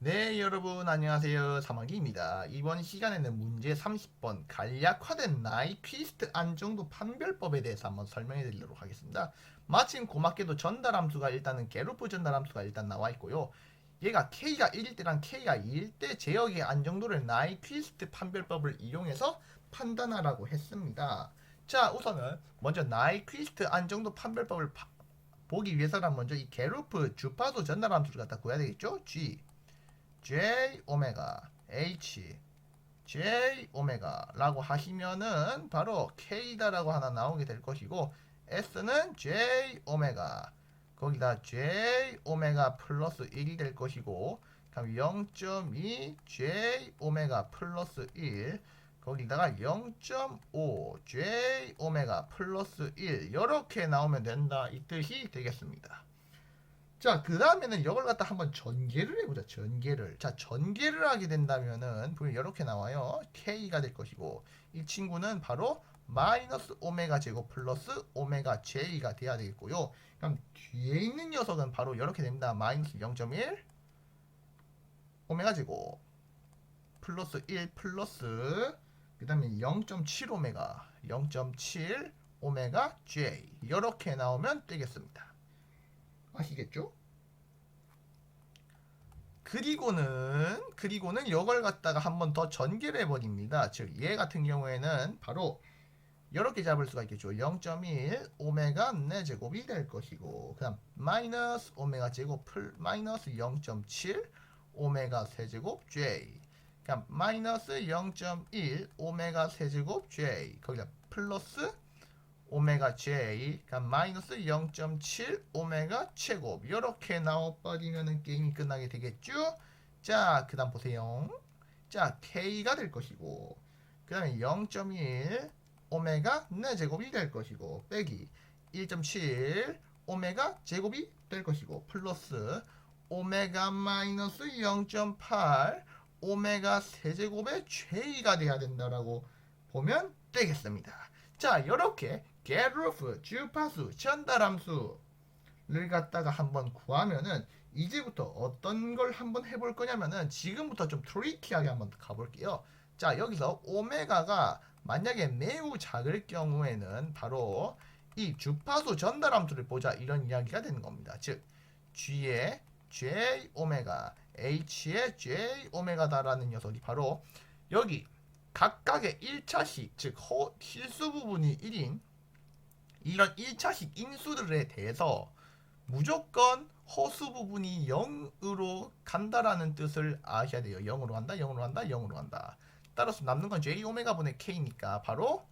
네, 여러분 안녕하세요. 사마귀입니다. 이번 시간에는 문제 30번 간략화된 나이 퀴스트 안정도 판별법에 대해서 한번 설명해 드리도록 하겠습니다. 마침 고맙게도 전달함수가 일단은 게루프 전달함수가 일단 나와 있고요. 얘가 K가 1일 때랑 K가 2일 때 제역의 안정도를 나이 퀴스트 판별법을 이용해서 판단하라고 했습니다. 자, 우선은 먼저 나이 퀴스트 안정도 판별법을 파- 보기 위해서는 먼저 이 게루프 주파수 전달함수를 갖다 구해야 되겠죠? G J 오메가 H J 오메가라고 하시면은 바로 K다라고 하나 나오게 될 것이고 S는 J 오메가 거기다 J 오메가 플러스 1이 될 것이고 그럼 0.2 J 오메가 플러스 1 거기다가 0.5 J 오메가 플러스 1 이렇게 나오면 된다 이 뜻이 되겠습니다. 자, 그 다음에는 이걸 갖다 한번 전개를 해보자. 전개를. 자, 전개를 하게 된다면은 보면 이렇게 나와요. K가 될 것이고 이 친구는 바로 마이너스 오메가 제곱 플러스 오메가 J가 돼야 되겠고요. 그럼 뒤에 있는 녀석은 바로 이렇게 됩니다. 마이너스 0.1 오메가 제곱 플러스 1 플러스 그 다음에 0.7 오메가 0.7 오메가 J 이렇게 나오면 되겠습니다. 아시겠죠? 그리고는 그리고는 이걸 갖다가 한 번 더 전개를 해버립니다. 즉 얘 같은 경우에는 바로 이렇게 잡을 수가 있겠죠. 0.1 오메가 4 제곱이 될 것이고 그다음 마이너스 오메가 제곱 플 마이너스 0.7 오메가 세제곱 j 그럼 마이너스 0.1 오메가 세제곱 j 거기다 플러스 오메가 j 그럼 마이너스 0.7 오메가 제곱. 이렇게 나와버리면은 게임이 끝나게 되겠죠? 자 그 다음 보세요. 자 k가 될 것이고 그 다음에 0.1 오메가 4제곱이 될 것이고 빼기. 1.7 오메가 제곱이 될 것이고 플러스 오메가 마이너스 0.8 오메가 세제곱의 j가 돼야 된다라고 보면 되겠습니다. 자, 이렇게 게르프 주파수 전달함수를 갖다가 한번 구하면은 이제부터 어떤 걸 한번 해볼 거냐면은 지금부터 좀 트리키하게 한번 가볼게요. 자, 여기서 오메가가 만약에 매우 작을 경우에는 바로 이 주파수 전달함수를 보자 이런 이야기가 되는 겁니다. 즉 G의 J 오메가, H의 J 오메가다라는 녀석이 바로 여기 각각의 1차식 즉 허, 실수 부분이 1인 이런 1차식 인수들에 대해서 무조건 허수 부분이 0으로 간다라는 뜻을 아셔야 돼요. 0으로 간다, 0으로 간다, 0으로 간다. 따라서 남는 건 J 오메가 분의 K니까 바로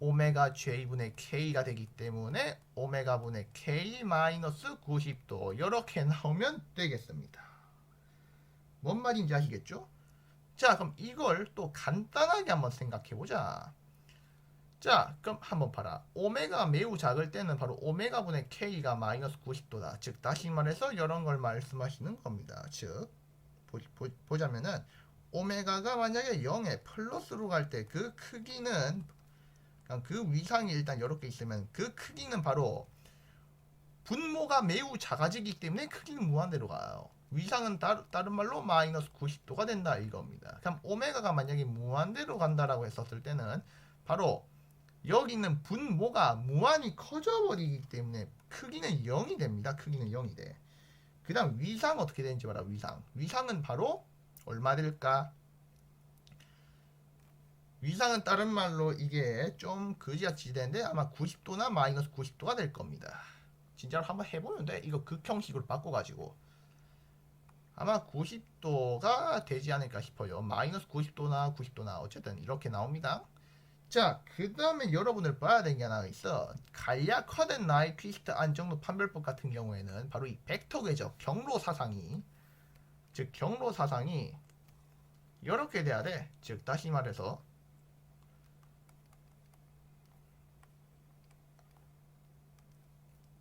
오메가 J 분의 K가 되기 때문에 오메가 분의 K 마이너스 90도 이렇게 나오면 되겠습니다. 뭔 말인지 아시겠죠? 자, 그럼 이걸 또 간단하게 한번 생각해 보자. 자, 그럼 한번 봐라. 오메가 매우 작을 때는 바로 오메가 분의 K가 마이너스 90도다. 즉, 다시 말해서 이런 걸 말씀하시는 겁니다. 즉, 보, 자면은 오메가가 만약에 0에 플러스로 갈 때 그 크기는 그냥 그 위상이 일단 이렇게 있으면 그 크기는 바로 분모가 매우 작아지기 때문에 크기는 무한대로 가요. 위상은 따, 다른 말로 마이너스 90도가 된다 이겁니다. 그럼 오메가가 만약에 무한대로 간다라고 했었을 때는 바로 여기 있는 분모가 무한히 커져버리기 때문에 크기는 0이 됩니다. 크기는 0이 돼. 그 다음 위상 어떻게 되는지 봐라 위상. 위상은 바로 얼마 될까? 위상은 다른 말로 이게 좀 그지같이 되는데 아마 90도나 마이너스 90도가 될 겁니다. 진짜로 한번 해보면 돼. 이거 극형식으로 바꿔가지고 아마 90도가 되지 않을까 싶어요. 마이너스 90도나 90도나 어쨌든 이렇게 나옵니다. 자, 그 다음에 여러분들 봐야 되는 게 하나 있어. 간략화된 나이퀴스트 안정도 판별법 같은 경우에는 바로 이 벡터 궤적 경로 사상이 즉 경로 사상이 이렇게 돼야 돼. 즉 다시 말해서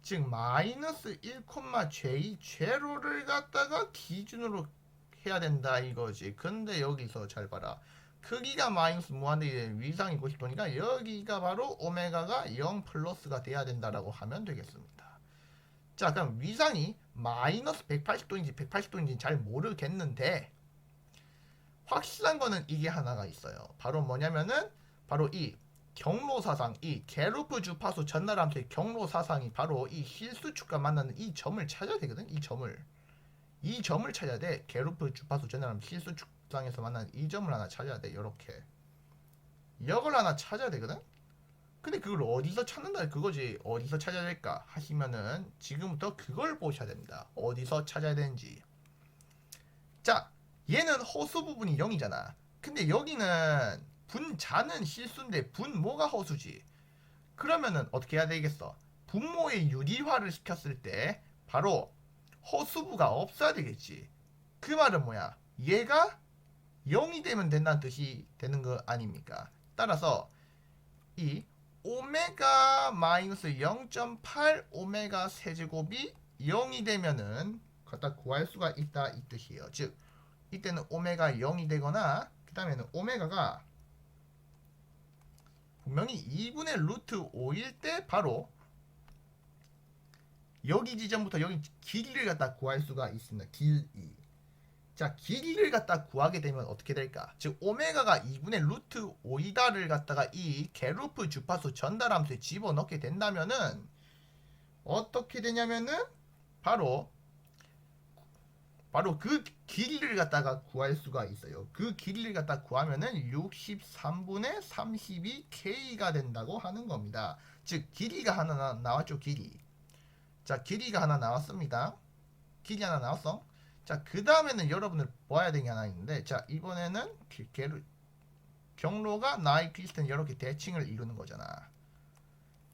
즉 마이너스 1,j 제로를 갖다가 기준으로 해야 된다 이거지. 근데 여기서 잘 봐라. 크기가 마이너스 무한대 위상이 90도니까 여기가 바로 오메가가 0 플러스가 돼야 된다라고 하면 되겠습니다. 자 그럼 위상이 마이너스 180도인지 180도인지 잘 모르겠는데 확실한 거는 이게 하나가 있어요. 바로 뭐냐면은 바로 이 경로 사상, 이 게루프 주파수 전달함수의 경로 사상이 바로 이 실수축과 만나는 이 점을 찾아야 되거든. 이 점을 이 점을 찾아야 돼. 게루프 주파수 전달함수 실수축 상에서 만나는 이 점을 하나 찾아야 돼. 이렇게. 이걸 하나 찾아야 되거든. 근데 그걸 어디서 찾는다 그거지. 어디서 찾아야 될까 하시면은 지금부터 그걸 보셔야 됩니다. 어디서 찾아야 되는지. 자 얘는 허수 부분이 0이잖아. 근데 여기는 분자는 실수인데 분모가 허수지? 그러면은 어떻게 해야 되겠어? 분모의 유리화를 시켰을 때 바로 허수부가 없어야 되겠지. 그 말은 뭐야? 얘가 0이 되면 된다는 뜻이 되는 거 아닙니까 따라서 이 오메가 마이너스 0.8 오메가 세제곱이 0이 되면은 갖다 구할 수가 있다 이 뜻이에요. 즉 이때는 오메가 0이 되거나 그 다음에는 오메가가 분명히 2분의 루트 5일 때 바로 여기 지점부터 여기 길이를 갖다 구할 수가 있습니다. 길이. 자, 길이를 갖다 구하게 되면 어떻게 될까? 즉 오메가가 2분의 루트 5이다를 갖다가 이 게루프 주파수 전달함수에 집어넣게 된다면은 어떻게 되냐면은 바로 바로 그 길이를 갖다가 구할 수가 있어요. 그 길이를 갖다 구하면은 63분의 32K가 된다고 하는 겁니다. 즉 길이가 하나 나, 나왔죠, 길이. 자, 길이가 하나 나왔습니다. 길이 하나 나왔어. 자, 그 다음에는 여러분들 봐야 되는 게 하나 있는데, 자, 이번에는 기- 개로, 경로가 나이 퀴스트는 이렇게 대칭을 이루는 거잖아.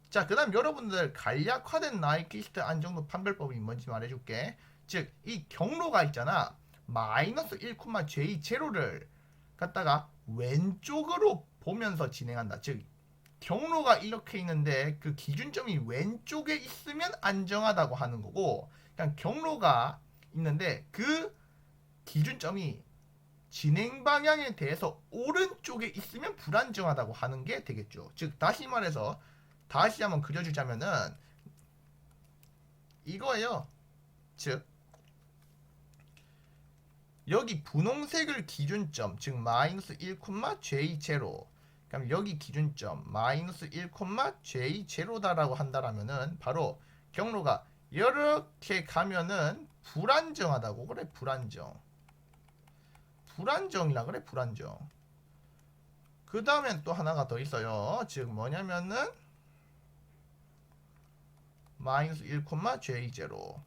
자, 그 다음 여러분들 간략화된 나이 퀴스트 안정도 판별법이 뭔지 말해줄게. 즉, 이 경로가 있잖아. 마이너스 1,j 제로를 갖다가 왼쪽으로 보면서 진행한다. 즉, 경로가 이렇게 있는데 그 기준점이 왼쪽에 있으면 안정하다고 하는 거고, 그냥 경로가 있는데 그 기준점이 진행 방향에 대해서 오른쪽에 있으면 불안정하다고 하는 게 되겠죠. 즉 다시 말해서 다시 한번 그려주자면은 이거예요. 즉 여기 분홍색을 기준점 즉 마이너스 1, j 제로 그럼 여기 기준점 마이너스 1, j 제로다라고 한다라면은 바로 경로가 이렇게 가면은 불안정하다고 그래 불안정. 불안정이라 그래 불안정. 그 다음엔 또 하나가 더 있어요. 즉 뭐냐면은 마이너스 1, j0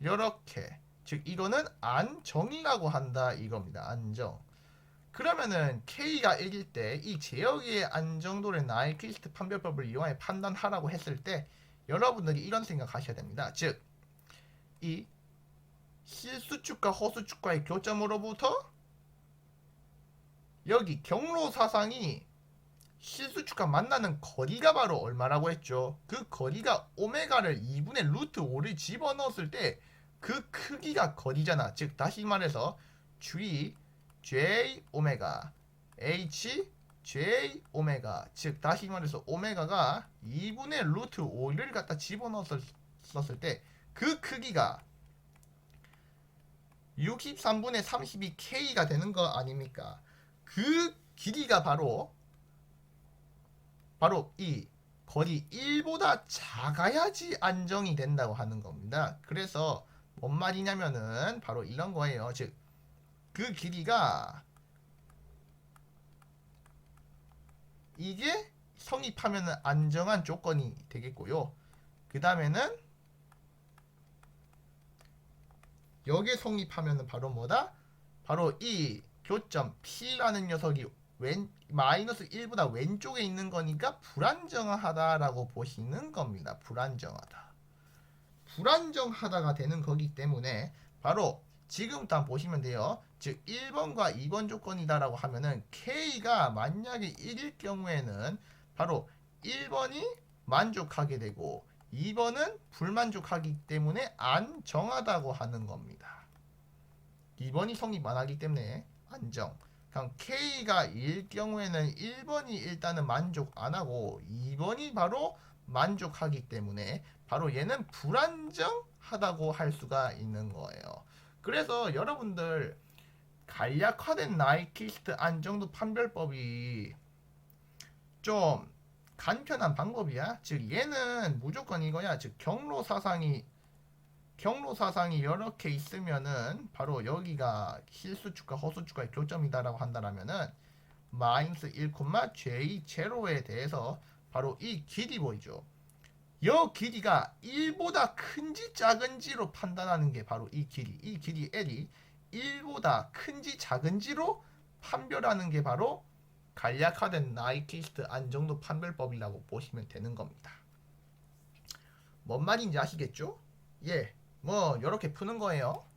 이렇게. 즉 이거는 안정이라고 한다 이겁니다. 안정. 그러면은 K가 1일 때이 제어기의 안정도를 나의 퀴스트 판별법을 이용해 판단하라고 했을 때 여러분들이 이런 생각하셔야 됩니다. 즉, 이 실수축과 허수축과의 교점으로부터 여기 경로 사상이 실수축과 만나는 거리가 바로 얼마라고 했죠? 그 거리가 오메가를 2분의 루트 5를 집어넣었을 때 그 크기가 거리잖아. 즉 다시 말해서 G J 오메가 H J 오메가 즉 다시 말해서 오메가가 2분의 루트 5를 갖다 집어넣었을 때 그 크기가 63분의 32K가 되는 거 아닙니까? 그 길이가 바로 바로 이 거리 1보다 작아야지 안정이 된다고 하는 겁니다. 그래서 뭔 말이냐면은 바로 이런 거예요. 즉 그 길이가 이게 성립하면 안정한 조건이 되겠고요. 그 다음에는 여기에 성립하면 바로 뭐다? 바로 이 교점 P라는 녀석이 왼 마이너스 1보다 왼쪽에 있는 거니까 불안정하다라고 보시는 겁니다. 불안정하다. 불안정하다가 되는 거기 때문에 바로 지금부터 한번 보시면 돼요. 즉 1번과 2번 조건이다라고 하면은 K가 만약에 1일 경우에는 바로 1번이 만족하게 되고 2번은 불만족하기 때문에 안정하다고 하는 겁니다. 2번이 성립 안 하기 때문에 안정. 그럼 K가 1일 경우에는 1번이 일단은 만족 안 하고 2번이 바로 만족하기 때문에 바로 얘는 불안정하다고 할 수가 있는 거예요. 그래서 여러분들 간략화된 나이키스트 안정도 판별법이 좀 간편한 방법이야. 즉 얘는 무조건 이거야. 즉 경로 사상이 경로 사상이 이렇게 있으면은 바로 여기가 실수축과 허수축과의 교점이다라고 한다라면은 마이너스 1, j 제로에 대해서 바로 이 길이 보이죠. 여 길이가 1보다 큰지 작은지로 판단하는 게 바로 이 길이. 이 길이 L이 1보다 큰지 작은지로 판별하는 게 바로 간략화된 나이키스트 안정도 판별법이라고 보시면 되는 겁니다. 뭔 말인지 아시겠죠? 예, 뭐 이렇게 푸는 거예요.